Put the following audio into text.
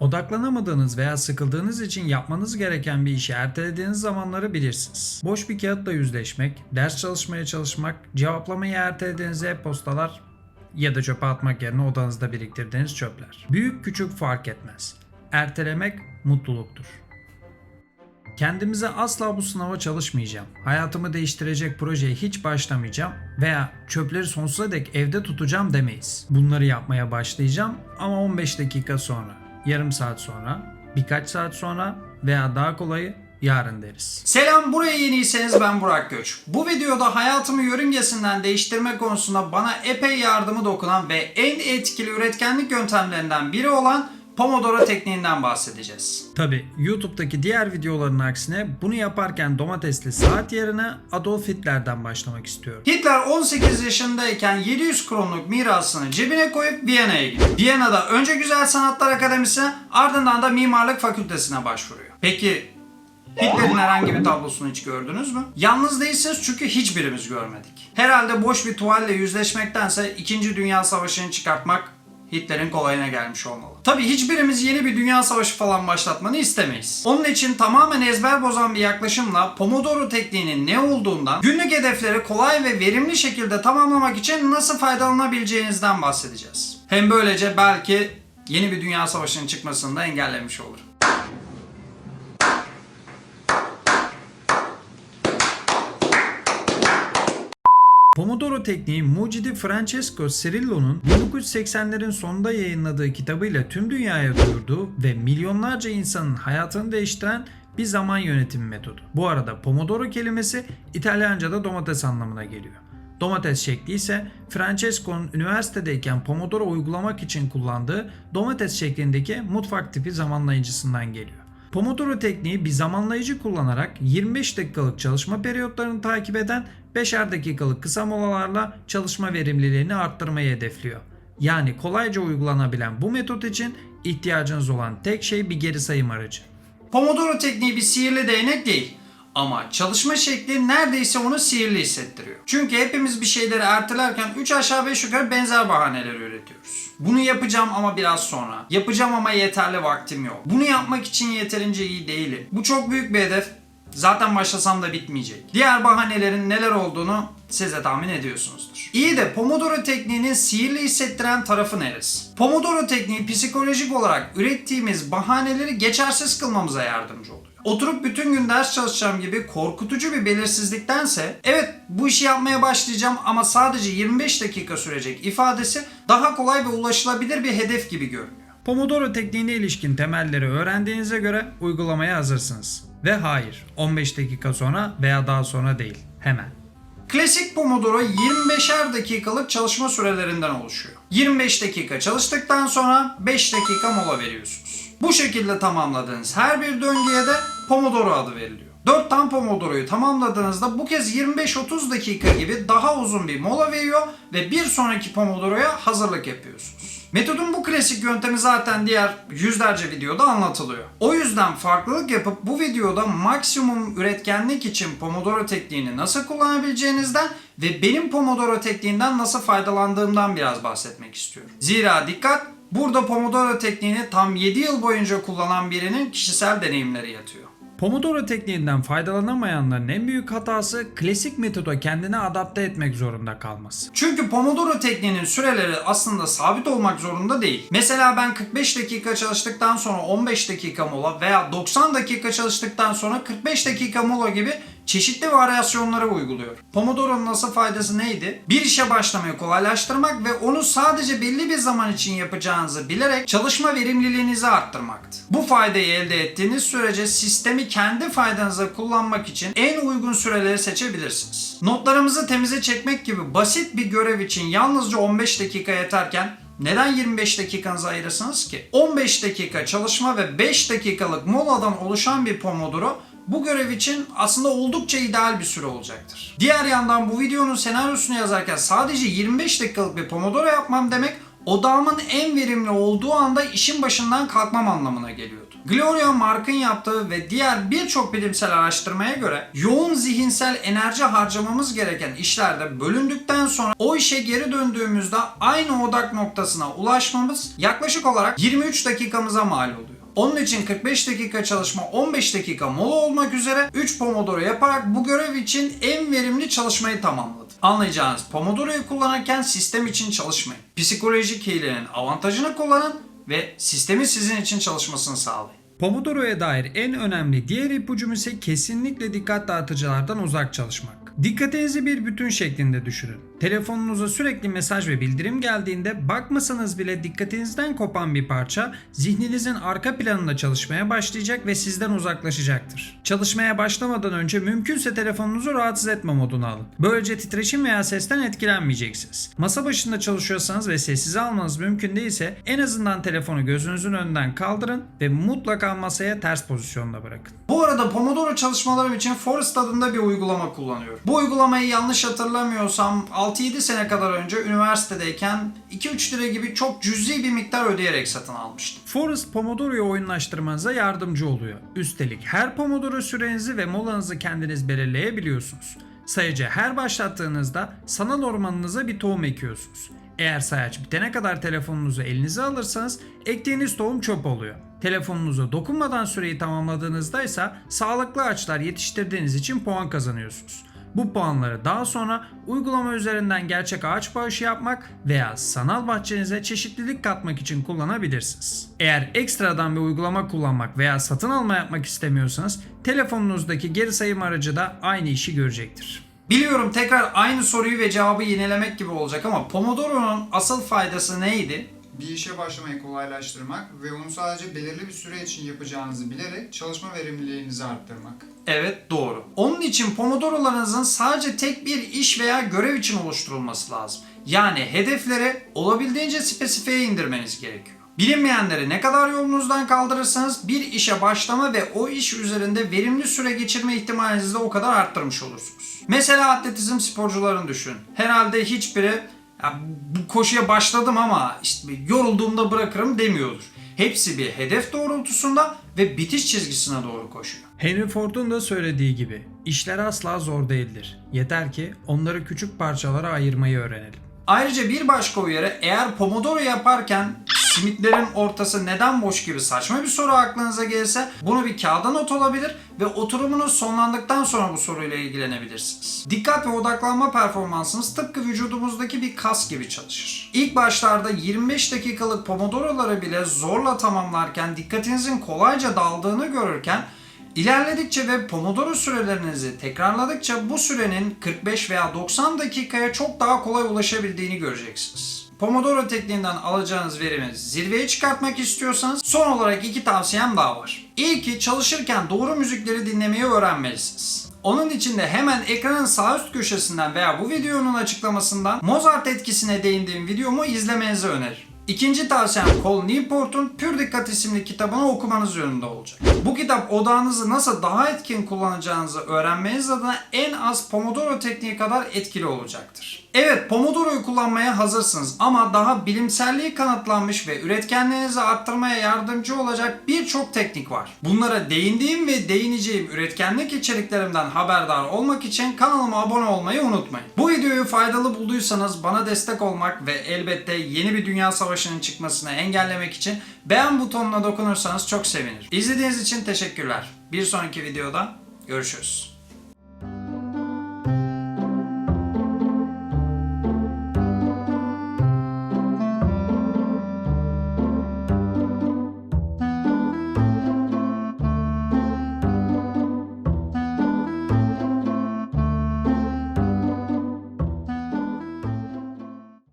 Odaklanamadığınız veya sıkıldığınız için yapmanız gereken bir işi ertelediğiniz zamanları bilirsiniz. Boş bir kağıtla yüzleşmek, ders çalışmaya çalışmak, cevaplamayı ertelediğiniz e-postalar ya da çöpe atmak yerine odanızda biriktirdiğiniz çöpler. Büyük küçük fark etmez. Ertelemek mutluluktur. Kendimize asla bu sınava çalışmayacağım, hayatımı değiştirecek projeye hiç başlamayacağım veya çöpleri sonsuza dek evde tutacağım demeyiz. Bunları yapmaya başlayacağım ama 15 dakika sonra, yarım saat sonra, birkaç saat sonra veya daha kolayı yarın deriz. Selam buraya yeniyseniz ben Burak Göç. Bu videoda hayatımı yörüngesinden değiştirme konusunda bana epey yardımı dokunan ve en etkili üretkenlik yöntemlerinden biri olan Pomodoro tekniğinden bahsedeceğiz. Tabi YouTube'daki diğer videoların aksine bunu yaparken domatesli saat yerine Adolf Hitler'den başlamak istiyorum. Hitler 18 yaşındayken 700 kronluk mirasını cebine koyup Viyana'ya gidiyor. Viyana'da önce Güzel Sanatlar Akademisi'ne ardından da Mimarlık Fakültesine başvuruyor. Peki Hitler'in herhangi bir tablosunu hiç gördünüz mü? Yalnız değilsiniz çünkü hiçbirimiz görmedik. Herhalde boş bir tuvalle yüzleşmektense 2. Dünya Savaşı'nı çıkartmak Hitler'in kolayına gelmiş olmalı. Tabi hiçbirimiz yeni bir dünya savaşı falan başlatmanı istemeyiz. Onun için tamamen ezber bozan bir yaklaşımla Pomodoro tekniğinin ne olduğundan, günlük hedefleri kolay ve verimli şekilde tamamlamak için nasıl faydalanabileceğinizden bahsedeceğiz. Hem böylece belki yeni bir dünya savaşının çıkmasını da engellemiş olur. Pomodoro tekniği mucidi Francesco Cirillo'nun 1980'lerin sonunda yayınladığı kitabıyla tüm dünyaya duyurduğu ve milyonlarca insanın hayatını değiştiren bir zaman yönetimi metodu. Bu arada Pomodoro kelimesi İtalyanca'da domates anlamına geliyor. Domates şekli ise Francesco'nun üniversitedeyken Pomodoro uygulamak için kullandığı domates şeklindeki mutfak tipi zamanlayıcısından geliyor. Pomodoro tekniği bir zamanlayıcı kullanarak 25 dakikalık çalışma periyotlarını takip eden 5'er dakikalık kısa molalarla çalışma verimliliğini arttırmayı hedefliyor. Yani kolayca uygulanabilen bu metot için ihtiyacınız olan tek şey bir geri sayım aracı. Pomodoro tekniği bir sihirli değnek değil. Ama çalışma şekli neredeyse onu sihirli hissettiriyor. Çünkü hepimiz bir şeyleri ertelerken 3 aşağı 5 yukarı benzer bahaneler üretiyoruz. Bunu yapacağım ama biraz sonra. Yapacağım ama yeterli vaktim yok. Bunu yapmak için yeterince iyi değilim. Bu çok büyük bir hedef. Zaten başlasam da bitmeyecek. Diğer bahanelerin neler olduğunu siz de tahmin ediyorsunuzdur. İyi de Pomodoro tekniğinin sihirli hissettiren tarafı neresi? Pomodoro tekniği psikolojik olarak ürettiğimiz bahaneleri geçersiz kılmamıza yardımcı oluyor. Oturup bütün gün ders çalışacağım gibi korkutucu bir belirsizliktense evet bu işi yapmaya başlayacağım ama sadece 25 dakika sürecek ifadesi daha kolay ve ulaşılabilir bir hedef gibi görünüyor. Pomodoro tekniğine ilişkin temelleri öğrendiğinize göre uygulamaya hazırsınız. Ve hayır 15 dakika sonra veya daha sonra değil hemen. Klasik Pomodoro 25'er dakikalık çalışma sürelerinden oluşuyor. 25 dakika çalıştıktan sonra 5 dakika mola veriyorsunuz. Bu şekilde tamamladığınız her bir döngüye de Pomodoro adı veriliyor. 4 tam Pomodoro'yu tamamladığınızda bu kez 25-30 dakika gibi daha uzun bir mola veriyor ve bir sonraki Pomodoro'ya hazırlık yapıyorsunuz. Metodun bu klasik yöntemi zaten diğer yüzlerce videoda anlatılıyor. O yüzden farklılık yapıp bu videoda maksimum üretkenlik için Pomodoro tekniğini nasıl kullanabileceğinizden ve benim Pomodoro tekniğinden nasıl faydalandığımdan biraz bahsetmek istiyorum. Zira dikkat burada Pomodoro tekniğini tam 7 yıl boyunca kullanan birinin kişisel deneyimleri yatıyor. Pomodoro tekniğinden faydalanamayanların en büyük hatası klasik metoda kendini adapte etmek zorunda kalması. Çünkü Pomodoro tekniğinin süreleri aslında sabit olmak zorunda değil. Mesela ben 45 dakika çalıştıktan sonra 15 dakika mola veya 90 dakika çalıştıktan sonra 45 dakika mola gibi çeşitli varyasyonları uyguluyor. Pomodoro'nun asıl faydası neydi? Bir işe başlamayı kolaylaştırmak ve onu sadece belli bir zaman için yapacağınızı bilerek çalışma verimliliğinizi arttırmaktı. Bu faydayı elde ettiğiniz sürece sistemi kendi faydanıza kullanmak için en uygun süreleri seçebilirsiniz. Notlarımızı temize çekmek gibi basit bir görev için yalnızca 15 dakika yeterken neden 25 dakikanızı ayırırsınız ki? 15 dakika çalışma ve 5 dakikalık moladan oluşan bir Pomodoro bu görev için aslında oldukça ideal bir süre olacaktır. Diğer yandan bu videonun senaryosunu yazarken sadece 25 dakikalık bir Pomodoro yapmam demek odağımın en verimli olduğu anda işin başından kalkmam anlamına geliyordu. Gloria Mark'ın yaptığı ve diğer birçok bilimsel araştırmaya göre yoğun zihinsel enerji harcamamız gereken işlerde bölündükten sonra o işe geri döndüğümüzde aynı odak noktasına ulaşmamız yaklaşık olarak 23 dakikamıza mal oluyor. Onun için 45 dakika çalışma, 15 dakika mola olmak üzere 3 Pomodoro yaparak bu görev için en verimli çalışmayı tamamladım. Anlayacağınız Pomodoro'yu kullanırken sistem için çalışmayın. Psikolojik hilenin avantajını kullanın ve sistemin sizin için çalışmasını sağlayın. Pomodoro'ya dair en önemli diğer ipucum ise kesinlikle dikkat dağıtıcılardan uzak çalışmak. Dikkatinizi bir bütün şeklinde düşünün. Telefonunuza sürekli mesaj ve bildirim geldiğinde bakmasanız bile dikkatinizden kopan bir parça zihninizin arka planında çalışmaya başlayacak ve sizden uzaklaşacaktır. Çalışmaya başlamadan önce mümkünse telefonunuzu rahatsız etme moduna alın. Böylece titreşim veya sesten etkilenmeyeceksiniz. Masa başında çalışıyorsanız ve sessize almanız mümkün değilse en azından telefonu gözünüzün önünden kaldırın ve mutlaka masaya ters pozisyonda bırakın. Bu arada Pomodoro çalışmalarım için Forest adında bir uygulama kullanıyorum. Bu uygulamayı yanlış hatırlamıyorsam 6-7 sene kadar önce üniversitedeyken 2-3 lira gibi çok cüzi bir miktar ödeyerek satın almıştım. Forest Pomodoro'yu oyunlaştırmanıza yardımcı oluyor. Üstelik her Pomodoro sürenizi ve molanızı kendiniz belirleyebiliyorsunuz. Sayıca her başlattığınızda sanal ormanınıza bir tohum ekiyorsunuz. Eğer sayaç bitene kadar telefonunuzu elinize alırsanız ektiğiniz tohum çöp oluyor. Telefonunuza dokunmadan süreyi tamamladığınızda ise sağlıklı ağaçlar yetiştirdiğiniz için puan kazanıyorsunuz. Bu puanları daha sonra uygulama üzerinden gerçek ağaç bağışı yapmak veya sanal bahçenize çeşitlilik katmak için kullanabilirsiniz. Eğer ekstradan bir uygulama kullanmak veya satın alma yapmak istemiyorsanız telefonunuzdaki geri sayım aracı da aynı işi görecektir. Biliyorum tekrar aynı soruyu ve cevabı yinelemek gibi olacak ama Pomodoro'nun asıl faydası neydi? Bir işe başlamayı kolaylaştırmak ve onu sadece belirli bir süre için yapacağınızı bilerek çalışma verimliliğinizi arttırmak. Evet doğru. Onun için Pomodoro'larınızın sadece tek bir iş veya görev için oluşturulması lazım. Yani hedefleri olabildiğince spesifiye indirmeniz gerekiyor. Bilinmeyenleri ne kadar yolunuzdan kaldırırsanız bir işe başlama ve o iş üzerinde verimli süre geçirme ihtimalinizi de o kadar arttırmış olursunuz. Mesela atletizm sporcularını düşün. Herhalde hiçbiri ya bu koşuya başladım ama işte yorulduğumda bırakırım demiyordur. Hepsi bir hedef doğrultusunda ve bitiş çizgisine doğru koşuyor. Henry Ford'un da söylediği gibi işler asla zor değildir. Yeter ki onları küçük parçalara ayırmayı öğrenelim. Ayrıca bir başka uyarı eğer Pomodoro yaparken simitlerin ortası neden boş gibi saçma bir soru aklınıza gelirse bunu bir kağıda not olabilir ve oturumunuz sonlandıktan sonra bu soruyla ilgilenebilirsiniz. Dikkat ve odaklanma performansınız tıpkı vücudumuzdaki bir kas gibi çalışır. İlk başlarda 25 dakikalık Pomodoro'ları bile zorla tamamlarken dikkatinizin kolayca daldığını görürken İlerledikçe ve Pomodoro sürelerinizi tekrarladıkça bu sürenin 45 veya 90 dakikaya çok daha kolay ulaşabildiğini göreceksiniz. Pomodoro tekniğinden alacağınız verimi zirveye çıkartmak istiyorsanız son olarak iki tavsiyem daha var. İlki çalışırken doğru müzikleri dinlemeyi öğrenmelisiniz. Onun için de hemen ekranın sağ üst köşesinden veya bu videonun açıklamasından Mozart etkisine değindiğim videomu izlemenizi öneririm. İkinci tavsiyem Cole Newport'un Pür Dikkat isimli kitabını okumanız yönünde olacak. Bu kitap odağınızı nasıl daha etkin kullanacağınızı öğrenmeniz adına en az Pomodoro tekniği kadar etkili olacaktır. Evet Pomodoro'yu kullanmaya hazırsınız ama daha bilimselliği kanıtlanmış ve üretkenliğinizi arttırmaya yardımcı olacak birçok teknik var. Bunlara değindiğim ve değineceğim üretkenlik içeriklerimden haberdar olmak için kanalıma abone olmayı unutmayın. Bu videoyu faydalı bulduysanız bana destek olmak ve elbette yeni bir dünya savaşının çıkmasını engellemek için beğen butonuna dokunursanız çok sevinirim. İzlediğiniz için teşekkürler. Bir sonraki videoda görüşürüz.